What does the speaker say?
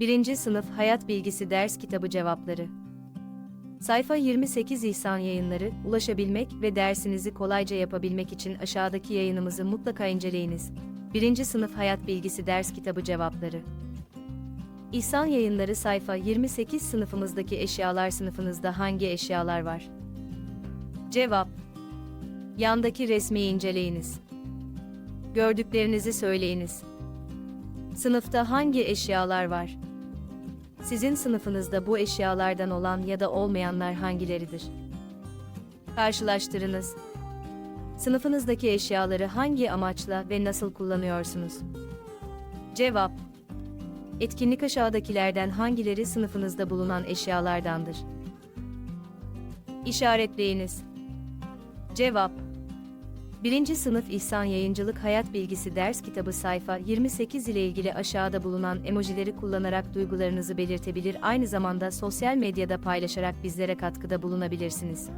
1. Sınıf Hayat Bilgisi Ders Kitabı Cevapları Sayfa 28 İhsan Yayınları, ulaşabilmek ve dersinizi kolayca yapabilmek için aşağıdaki yayınımızı mutlaka inceleyiniz. 1. Sınıf Hayat Bilgisi Ders Kitabı Cevapları İhsan Yayınları sayfa 28 sınıfımızdaki eşyalar sınıfınızda hangi eşyalar var? Cevap Yandaki resmi inceleyiniz. Gördüklerinizi söyleyiniz. Sınıfta hangi eşyalar var? Sizin sınıfınızda bu eşyalardan olan ya da olmayanlar hangileridir? Karşılaştırınız. Sınıfınızdaki eşyaları hangi amaçla ve nasıl kullanıyorsunuz? Cevap Etkinlik aşağıdakilerden hangileri sınıfınızda bulunan eşyalardandır? İşaretleyiniz. Cevap 1. Sınıf İhsan Yayıncılık Hayat Bilgisi Ders Kitabı sayfa 28 ile ilgili aşağıda bulunan emojileri kullanarak duygularınızı belirtebilir aynı zamanda sosyal medyada paylaşarak bizlere katkıda bulunabilirsiniz.